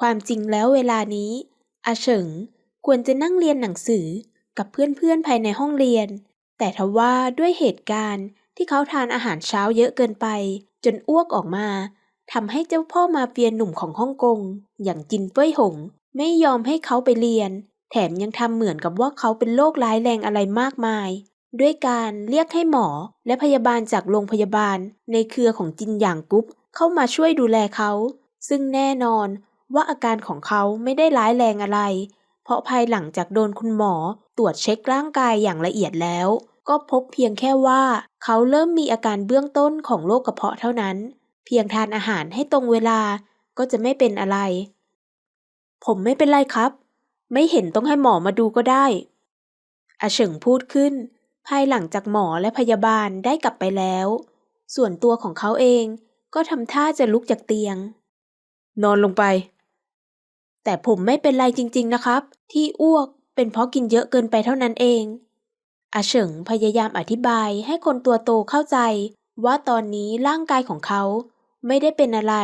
ความจริงแล้วเวลานี้ อาเฉิงควรจะนั่งเรียนหนังสือกับเพื่อนๆภายในห้องเรียน แต่ทว่าด้วยเหตุการณ์ที่เขาทานอาหารเช้าเยอะเกินไป จนอ้วกออกมาทำให้เจ้าพ่อมาเฟียหนุ่มของฮ่องกง อย่างจินเฟ้ยหง ไม่ยอมให้เขาไปเรียน แถมยังทำเหมือนกับว่าเขาเป็นโรคร้ายแรงอะไรมากมาย ด้วยการเรียกให้หมอและพยาบาลจากโรงพยาบาล ในเครือของจินหยางกุ๊บเข้ามาช่วยดูแลเขา ซึ่งแน่นอน ว่าอาการของเขาไม่ได้ร้ายแรงอะไร เพราะภายหลังจากโดนคุณหมอตรวจเช็คร่างกายอย่างละเอียดแล้ว ก็พบเพียงแค่ว่า เขาเริ่มมีอาการเบื้องต้นของโรคกระเพาะเท่านั้น เพียงทานอาหารให้ตรงเวลาก็จะไม่เป็นอะไร ผมไม่เป็นไรครับ ไม่เห็นต้องให้หมอมาดูก็ได้อาเฉิงพูดขึ้น ภายหลังจากหมอและพยาบาลได้กลับไปแล้ว ส่วนตัวของเขาเองก็ทำท่าจะลุกจากเตียง นอนลงไป แต่ผมไม่เป็นไรจริง ๆนะครับ ที่อ้วกเป็นเพราะกินเยอะเกินไปเท่านั้นเองอาเฉิงพยายามอธิบายให้คนตัวโตเข้าใจ ว่าตอนนี้ร่างกายของเขา ไม่ได้เป็นอะไร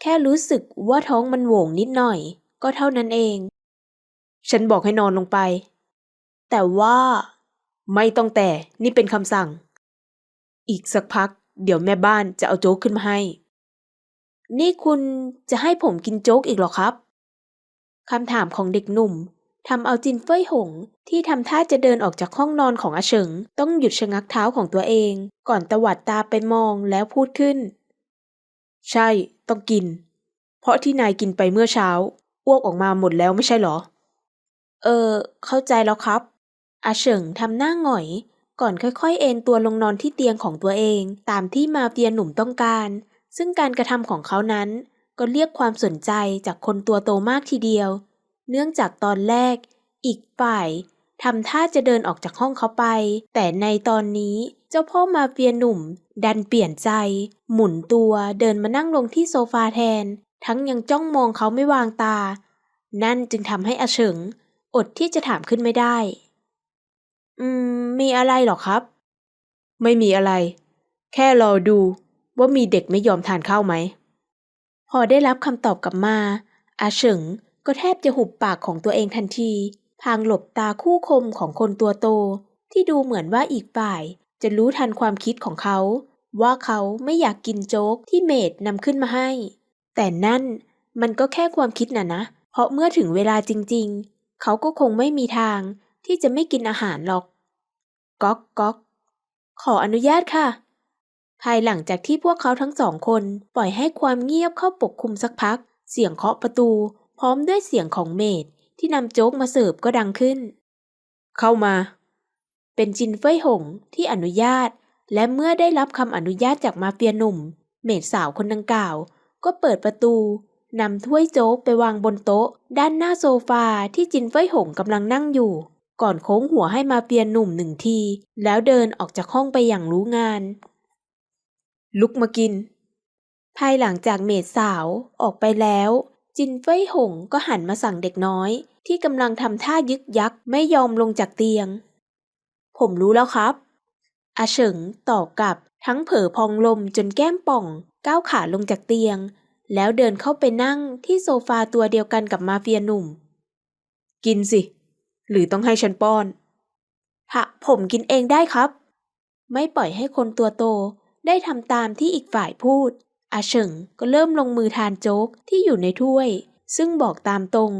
แค่รู้สึกว่าท้องมันโหว่งนิดหน่อย ก็เท่านั้นเอง ฉันบอกให้นอนลงไป แต่ว่า ไม่ต้องแต่นี่เป็นคำสั่ง อีกสักพัก เดี๋ยวแม่บ้านจะเอาโจ๊กขึ้นมาให้ นี่คุณจะให้ผมกินโจ๊กอีกหรอครับ คำถามของเด็กหนุ่มทำเอาจินเฟยหง ที่ทำท่าจะเดินออกจากห้องนอนของอาเฉิง ต้องหยุดชะงักเท้าของตัวเอง ก่อนตวัดตาไปมองแล้วพูดขึ้น ใช่ ต้องกิน เพราะที่นายกินไปเมื่อเช้าอ้วกออกมาหมดแล้วไม่ใช่เหรอ เออ เข้าใจแล้วครับ อาเฉิงทำหน้าหงอย ก่อนค่อยๆ เอนตัวลงนอนที่เตียงของตัวเอง ตามที่มาเฟียหนุ่มต้องการ ซึ่งการกระทำของเขานั้น ก็เรียกความสนใจจากคนตัวโตมากทีเดียว เนื่องจากตอนแรก อีกฝ่ายทำท่าจะเดินออกจากห้องเขาไป แต่ในตอนนี้เจ้าพ่อมาเฟียหนุ่ม ดันเปลี่ยนใจ หมุนตัวเดินมานั่งลงที่โซฟาแทน ทั้งยังจ้องมองเขาไม่วางตา นั่นจึงทำให้อาเฉิง อดที่จะถามขึ้นไม่ได้ อืม มีอะไรหรอครับ ไม่มีอะไร แค่รอดูว่ามีเด็กไม่ยอมทานข้าวไหม พอได้รับคำตอบกลับมา อาเฉิงก็แทบจะหุบปากของตัวเองทันที พางหลบตาคู่คมของคนตัวโต ที่ดูเหมือนว่าอีกฝ่ายจะรู้ทันความคิดของเขา ว่าเขาไม่อยากกินโจ๊กที่เมดนำขึ้นมาให้ แต่นั่นมันก็แค่ความคิดน่ะนะ เพราะเมื่อถึงเวลาจริงๆ เขาก็คงไม่มีทางที่จะไม่กินอาหารหรอก ก๊อกก๊อก ขออนุญาตค่ะ ภายหลังจากที่พวกเขาทั้งสองคนปล่อยให้ความเงียบเข้าปกคลุมสักพัก เสียงเคาะประตู พร้อมด้วยเสียงของเมดที่นำโจ๊กมาเสิร์ฟก็ดังขึ้น เข้ามา เป็นจินเฟยหงที่อนุญาต และเมื่อได้รับคำอนุญาตจากมาเฟียหนุ่ม เมดสาวคนดังกล่าว ก็เปิดประตูนำถ้วยโจ๊กไปวางบนโต๊ะ ด้านหน้าโซฟาที่จินเฟยหงกำลังนั่งอยู่ ก่อนโค้งหัวให้มาเฟียหนุ่มหนึ่งที แล้วเดินออกจากห้องไปอย่างรู้งาน ลุกมากิน ภายหลังจากเมดสาวออกไปแล้ว จินเฟ้ยหงก็หันมาสั่งเด็กน้อย ที่กำลังทำท่ายึกยักไม่ยอมลงจากเตียง ผมรู้แล้วครับ อาเฉิงตอบกลับทั้งเผลอพองลมจนแก้มป่อง ก้าวขาลงจากเตียง แล้วเดินเข้าไปนั่งที่โซฟาตัวเดียวกันกับมาเฟียหนุ่ม กินสิ หรือต้องให้ฉันป้อนหะผมกินเองได้ครับ ไม่ปล่อยให้คนตัวโต ได้ทำตามที่อีกฝ่ายพูด อาเฉิงก็เริ่มลงมือทานโจ๊กที่อยู่ในถ้วย ซึ่งบอกตามตรง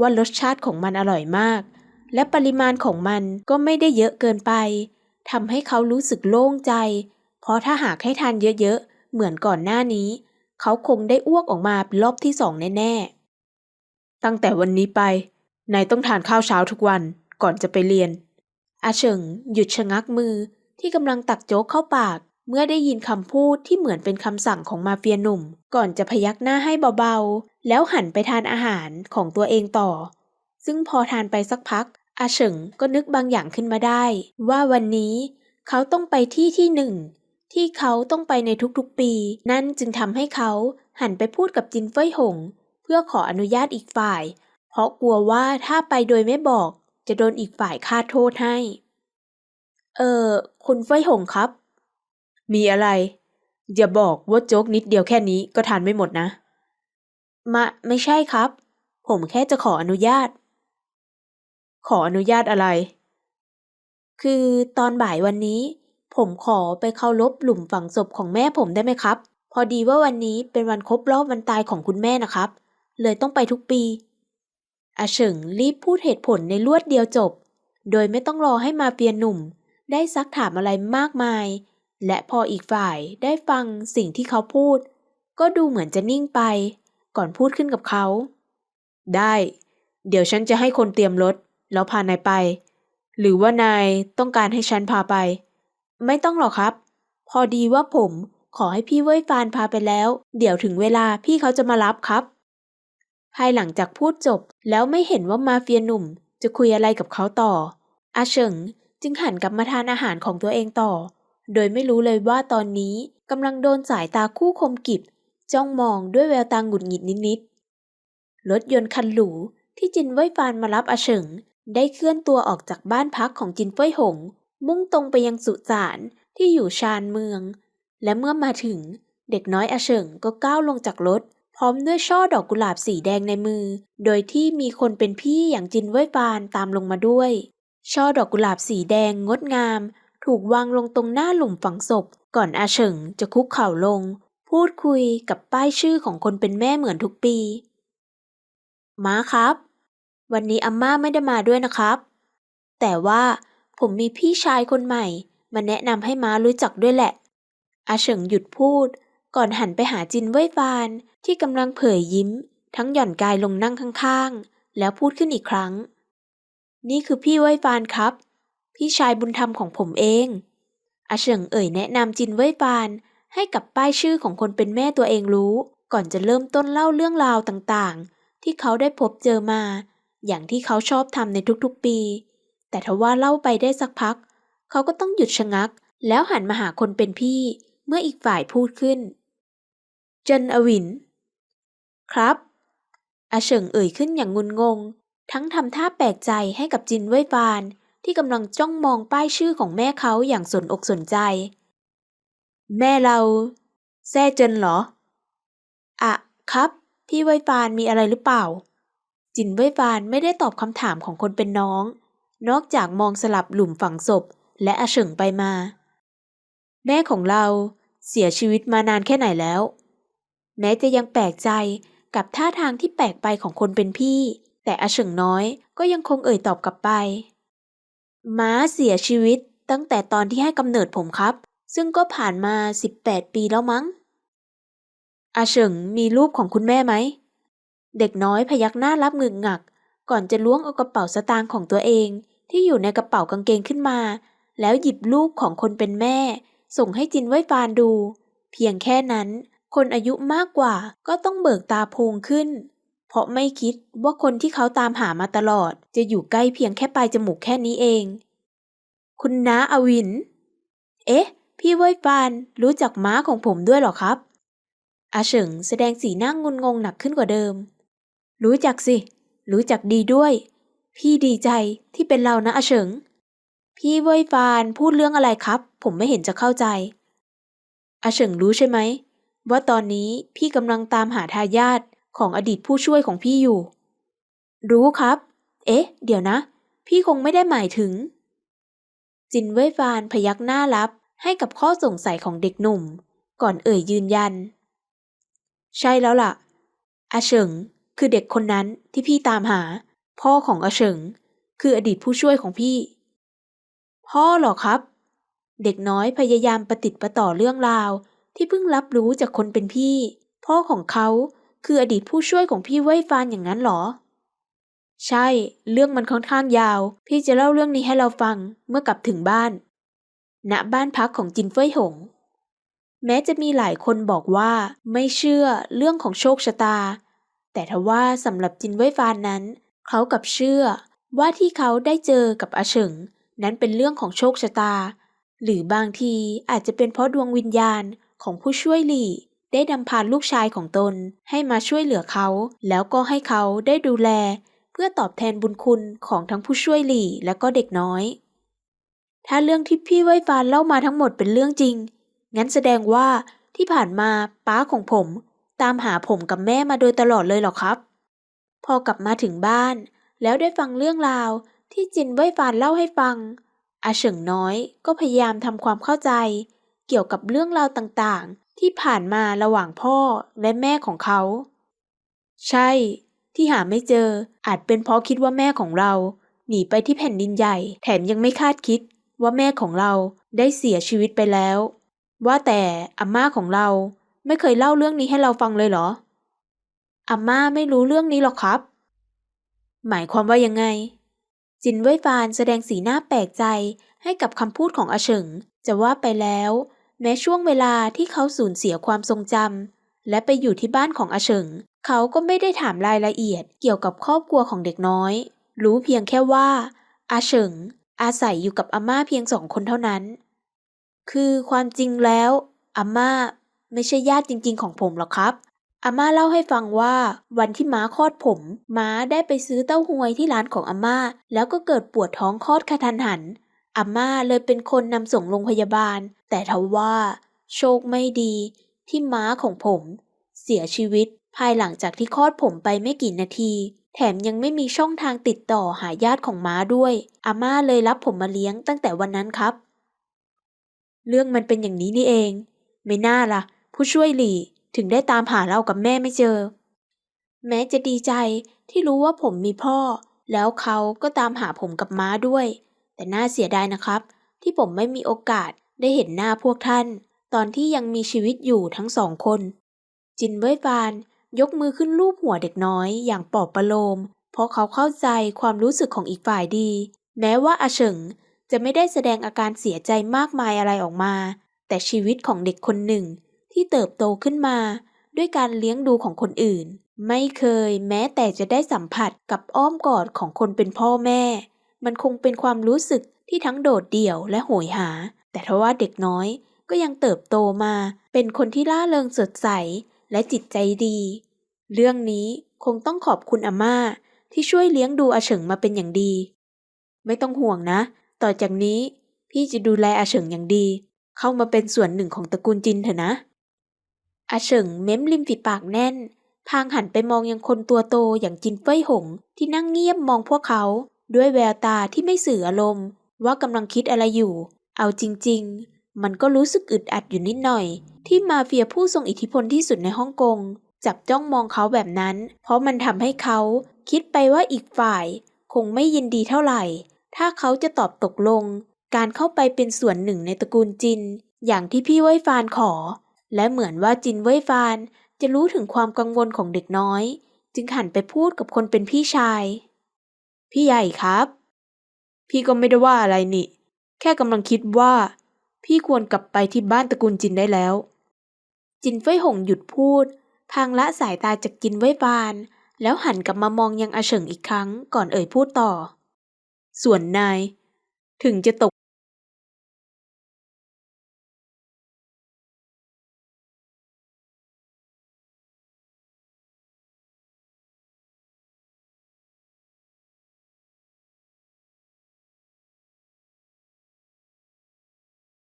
ว่ารสชาติของมันอร่อยมาก และปริมาณของมันก็ไม่ได้เยอะเกินไปทำให้เขารู้สึกโล่งใจ เพราะถ้าหากให้ทานเยอะๆ เหมือนก่อนหน้านี้ เขาคงได้อ้วกออกมาเป็นรอบที่สองแน่ๆ ตั้งแต่วันนี้ไป นายต้องทานข้าวเช้าทุกวันก่อนจะไปเรียน อาเฉิงหยุดชะงักมือที่กำลังตักโจ๊กเข้าปาก เมื่อได้ยินคำพูดที่เหมือนเป็นคำสั่งของมาเฟียหนุ่ม ก่อนจะพยักหน้าให้เบาๆ แล้วหันไปทานอาหารของตัวเองต่อ ซึ่งพอทานไปสักพัก อาเฉิงก็นึกบางอย่างขึ้นมาได้ ว่าวันนี้เขาต้องไปที่ที่หนึ่ง ที่เขาต้องไปในทุกๆปี นั่นจึงทำให้เขาหันไปพูดกับจินเฟยหง เพื่อขออนุญาตอีกฝ่าย เพราะกลัวว่าถ้าไปโดยไม่บอก จะโดนอีกฝ่ายคาโทษให้ เออคุณเฟยหงครับ มีอะไร อย่าบอกว่าโจ๊กนิดเดียวแค่นี้ก็ทานไม่หมดนะ มา ไม่ใช่ครับ ผมแค่จะขออนุญาต ขออนุญาตอะไร คือตอนบ่ายวันนี้ ผมขอไปเคารพหลุมฝังศพของแม่ผมได้ไหมครับ พอดีว่าวันนี้เป็นวันครบรอบวันตายของคุณแม่นะครับ เลยต้องไปทุกปีอาเฉิงรีบพูดเหตุผลในลวดเดียวจบ โดยไม่ต้องรอให้มาเฟียหนุ่ม ได้ซักถามอะไรมากมาย และพออีกฝ่ายได้ฟังสิ่งที่เขาพูด ก็ดูเหมือนจะนิ่งไป ก่อนพูดขึ้นกับเขา ได้ เดี๋ยวฉันจะให้คนเตรียมรถ แล้วพานายไป หรือว่านายต้องการให้ฉันพาไป ไม่ต้องหรอกครับ พอดีว่าผมขอให้พี่เว้ยฟานพาไปแล้ว เดี๋ยวถึงเวลาพี่เขาจะมารับครับ ภายหลังจากพูดจบแล้วไม่เห็นว่ามาเฟียหนุ่ม จะคุยอะไรกับเขาต่อ อาเฉิงจึงหันกลับมาทานอาหารของตัวเองต่อ โดยไม่รู้เลยว่าตอนนี้กำลังโดนสายตาคู่คมกิบจ้องมองด้วยแววตาหงุดหงิดนิดๆ รถยนต์คันหรูที่จินเว่ยฟานมารับอาเฉิง ได้เคลื่อนตัวออกจากบ้านพักของจินเฟ้ยหง มุ่งตรงไปยังสุสานที่อยู่ชานเมือง และเมื่อมาถึงเด็กน้อยอาเฉิงก็ก้าวลงจากรถ พร้อมด้วยช่อดอกกุหลาบสีแดงในมือ โดยที่มีคนเป็นพี่อย่างจินเว่ยฟานตามลงมาด้วย ช่อดอกกุหลาบสีแดงงดงาม ถูกวางลงตรงหน้าหลุมฝังศพ ก่อนอาเฉิงจะคุกเข่าลง พูดคุยกับป้ายชื่อของคนเป็นแม่เหมือนทุกปี ม้าครับ วันนี้อาม่าไม่ได้มาด้วยนะครับ แต่ว่าผมมีพี่ชายคนใหม่ มาแนะนำให้ม้ารู้จักด้วยแหละ อาเฉิงหยุดพูด ก่อนหันไปหาจินเว่ยฟานที่กำลังเผยยิ้ม ทั้งหย่อนกายลงนั่งข้างๆ แล้วพูดขึ้นอีกครั้ง นี่คือพี่เว่ยฟานครับ พี่ชายบุญธรรมของผมเอง อาเฉิงเอ่ยแนะนำจินเว่ยฟานให้กับป้ายชื่อของคนเป็นแม่ตัวเองรู้ ก่อนจะเริ่มต้นเล่าเรื่องราวต่างๆ ที่เขาได้พบเจอมา อย่างที่เขาชอบทำในทุกๆปี แต่ทว่าเล่าไปได้สักพัก เขาก็ต้องหยุดชะงัก แล้วหันมาหาคนเป็นพี่ เมื่ออีกฝ่ายพูดขึ้น เจนอวิน ครับอาเฉิงเอ่ยขึ้นอย่างงุนงง ทั้งทำท่าแปลกใจให้กับจินเว่ยฟาน ที่กำลังจ้องมองป้ายชื่อของแม่เขาอย่างสนอกสนใจ แม่เรา แซ่เจินเหรอ อะ ครับ พี่เว่ยฟานมีอะไรหรือเปล่า จินเว่ยฟานไม่ได้ตอบคำถามของคนเป็นน้อง นอกจากมองสลับหลุมฝังศพ และอาเฉิงไปมา แม่ของเราเสียชีวิตมานานแค่ไหนแล้ว แม้จะยังแปลกใจกับท่าทางที่แปลกไปของคนเป็นพี่ แต่อาเฉิงน้อยก็ยังคงเอ่ยตอบกลับไป ม้าเสียชีวิตตั้งแต่ตอนที่ให้กำเนิดผมครับ ซึ่งก็ผ่านมา 18 ปีแล้วมั้ง อาเฉิงมีรูปของคุณแม่ไหม เด็กน้อยพยักหน้ารับงึกงัก ก่อนจะล้วงเอากระเป๋าสตางค์ของตัวเอง ที่อยู่ในกระเป๋ากางเกงขึ้นมา แล้วหยิบรูปของคนเป็นแม่ ส่งให้จินไว้ฟานดู เพียงแค่นั้น คนอายุมากกว่าก็ต้องเบิกตาโพงขึ้น เพราะไม่คิดว่าคนที่เขาตามหามาตลอด จะอยู่ใกล้เพียงแค่ปลายจมูกแค่นี้เอง คุณน้าอวิน เอ๊ะ พี่เว้ยฟานรู้จักม้าของผมด้วยหรอครับ อาเฉิงแสดงสีหน้างงุนงงหนักขึ้นกว่าเดิม รู้จักสิ รู้จักดีด้วย พี่ดีใจที่เป็นเรานะอาเฉิง พี่เว้ยฟานพูดเรื่องอะไรครับ ผมไม่เห็นจะเข้าใจ อาเฉิงรู้ใช่ไหมว่าตอนนี้พี่กำลังตามหาทายาท ของอดีตผู้ช่วยของพี่อยู่ รู้ครับ เอ๊ะ เดี๋ยวนะ พี่คงไม่ได้หมายถึง จินเว่ยฟานพยักหน้ารับให้กับข้อสงสัยของเด็กหนุ่ม ก่อนเอ่ยยืนยัน ใช่แล้วล่ะ อาเฉิง คือเด็กคนนั้นที่พี่ตามหา พ่อของอาเฉิง คืออดีตผู้ช่วยของพี่ พ่อหรอครับ เด็กน้อยพยายามประติดประต่อเรื่องราวที่เพิ่งรับรู้จากคนเป็นพี่ พ่อของเขา คืออดีตผู้ช่วยของพี่เว่ยฟานอย่างนั้นเหรอ ใช่ เรื่องมันค่อนข้างยาว พี่จะเล่าเรื่องนี้ให้เราฟังเมื่อกลับถึงบ้าน ณ บ้านพักของจินเฟยหง แม้จะมีหลายคนบอกว่าไม่เชื่อเรื่องของโชคชะตา แต่ทว่าสำหรับจินเว่ยฟานนั้น เขากับเชื่อว่าที่เขาได้เจอกับอาเฉิง นั้นเป็นเรื่องของโชคชะตา หรือบางทีอาจจะเป็นเพราะดวงวิญญาณของผู้ช่วยหลี่ ได้นำพาลูกชายของตนให้มาช่วยเหลือเขา แล้วก็ให้เขาได้ดูแล เพื่อตอบแทนบุญคุณของทั้งผู้ช่วยหลี่และก็เด็กน้อย ถ้าเรื่องที่พี่ไว้ฟานเล่ามาทั้งหมดเป็นเรื่องจริง งั้นแสดงว่าที่ผ่านมาป้าของผม ตามหาผมกับแม่มาโดยตลอดเลยเหรอครับ พอกลับมาถึงบ้าน แล้วได้ฟังเรื่องราวที่จินเว่ยฟานเล่าให้ฟัง อาเฉิงน้อยก็พยายามทำความเข้าใจ เกี่ยวกับเรื่องราวต่างๆ ที่ผ่านมาระหว่างพ่อและแม่ของเขา ใช่ ที่หาไม่เจออาจเป็นเพราะคิดว่าแม่ของเรา หนีไปที่แผ่นดินใหญ่ แถมยังไม่คาดคิดว่าแม่ของเราได้เสียชีวิตไปแล้ว ว่าแต่อาม่าของเราไม่เคยเล่าเรื่องนี้ให้เราฟังเลยเหรออาม่าไม่รู้เรื่องนี้หรอกครับ หมายความว่ายังไง จินเว่ยฟานแสดงสีหน้าแปลกใจให้กับคำพูดของอาเฉิง จะว่าไปแล้ว แม้ช่วงเวลาที่เขาสูญเสียความทรงจำและไปอยู่ที่บ้านของอาเฉิง เขาก็ไม่ได้ถามรายละเอียดเกี่ยวกับครอบครัวของเด็กน้อย รู้เพียงแค่ว่า อาเฉิง อาศัยอยู่กับอาม่าเพียงสองคนเท่านั้น คือความจริงแล้วอาม่าไม่ใช่ญาติจริง ๆ ของผมหรอกครับอาม่าเล่าให้ฟังว่าวันที่ม้าคลอดผม ม้าได้ไปซื้อเต้าหวยที่ร้านของอาม่า แล้วก็เกิดปวดท้องคลอดกระทันหันอาม่าเลยเป็นคนนำส่งโรงพยาบาล แต่ทว่าโชคไม่ดีที่ม้าของผม เสียชีวิตภายหลังจากที่คลอดผมไปไม่กี่นาที แถมยังไม่มีช่องทางติดต่อหาญาติของม้าด้วย อาม่าเลยรับผมมาเลี้ยงตั้งแต่วันนั้นครับ เรื่องมันเป็นอย่างนี้นี่เอง ไม่น่าล่ะ ผู้ช่วยหลี่ถึงได้ตามหาเรากับแม่ไม่เจอ แม้จะดีใจที่รู้ว่าผมมีพ่อ แล้วเขาก็ตามหาผมกับม้าด้วย แต่น่าเสียดายนะครับ ที่ผมไม่มีโอกาส ได้เห็นหน้าพวกท่าน ตอนที่ยังมีชีวิตอยู่ทั้งสองคน จินเว่ยฟานยกมือขึ้นลูบหัวเด็กน้อยอย่างปลอบประโลม เพราะเขาเข้าใจความรู้สึกของอีกฝ่ายดี แม้ว่าอาเฉิงจะไม่ได้แสดงอาการเสียใจมากมายอะไรออกมา แต่ชีวิตของเด็กคนหนึ่ง ที่เติบโตขึ้นมา ด้วยการเลี้ยงดูของคนอื่น ไม่เคยแม้แต่จะได้สัมผัสกับอ้อมกอดของคนเป็นพ่อแม่ มันคงเป็นความรู้สึกที่ทั้งโดดเดี่ยวและโหยหา แต่ทว่าเด็กน้อยก็ยังเติบโตมาเป็นคนที่ล่าเริงสดใสและจิตใจดี เรื่องนี้คงต้องขอบคุณอาม่าที่ช่วยเลี้ยงดูอาเฉิงมาเป็นอย่างดี ไม่ต้องห่วงนะ ต่อจากนี้พี่จะดูแลอาเฉิงอย่างดี เข้ามาเป็นส่วนหนึ่งของตระกูลจินเถอะนะ อาเฉิงเม้มริมฝีปากแน่น พางหันไปมองยังคนตัวโตอย่างจินเฟ้ยหงที่นั่งเงียบมองพวกเขา ด้วยแววตาที่ไม่สื่ออารมณ์ ว่ากำลังคิดอะไรอยู่ เอาจริง ๆ มันก็รู้สึกอึดอัดอยู่นิดหน่อย ที่มาเฟียผู้ทรงอิทธิพลที่สุดในฮ่องกงจับจ้องมองเขาแบบนั้น เพราะมันทำให้เขาคิดไปว่าอีกฝ่าย คงไม่ยินดีเท่าไหร่ ถ้าเขาจะตอบตกลง การเข้าไปเป็นส่วนหนึ่งในตระกูลจิน อย่างที่พี่เว่ยฟานขอ และเหมือนว่าจินเว่ยฟานจะรู้ถึงความกังวลของเด็กน้อย จึงหันไปพูดกับคนเป็นพี่ชาย พี่ใหญ่ครับ พี่ก็ไม่ได้ว่าอะไรนี่ ค่กำลังคิดว่า พี่ควรกลับไปที่บ้านตระกูลจินได้แล้ว จินเฟยหงหยุดพูดพางละสายตาจากจินไว้ฟาน แล้วหันกลับมามองยังอาเฉิงอีกครั้งก่อนเอ่ยพูดต่อ ส่วนนาย ถึงจะตก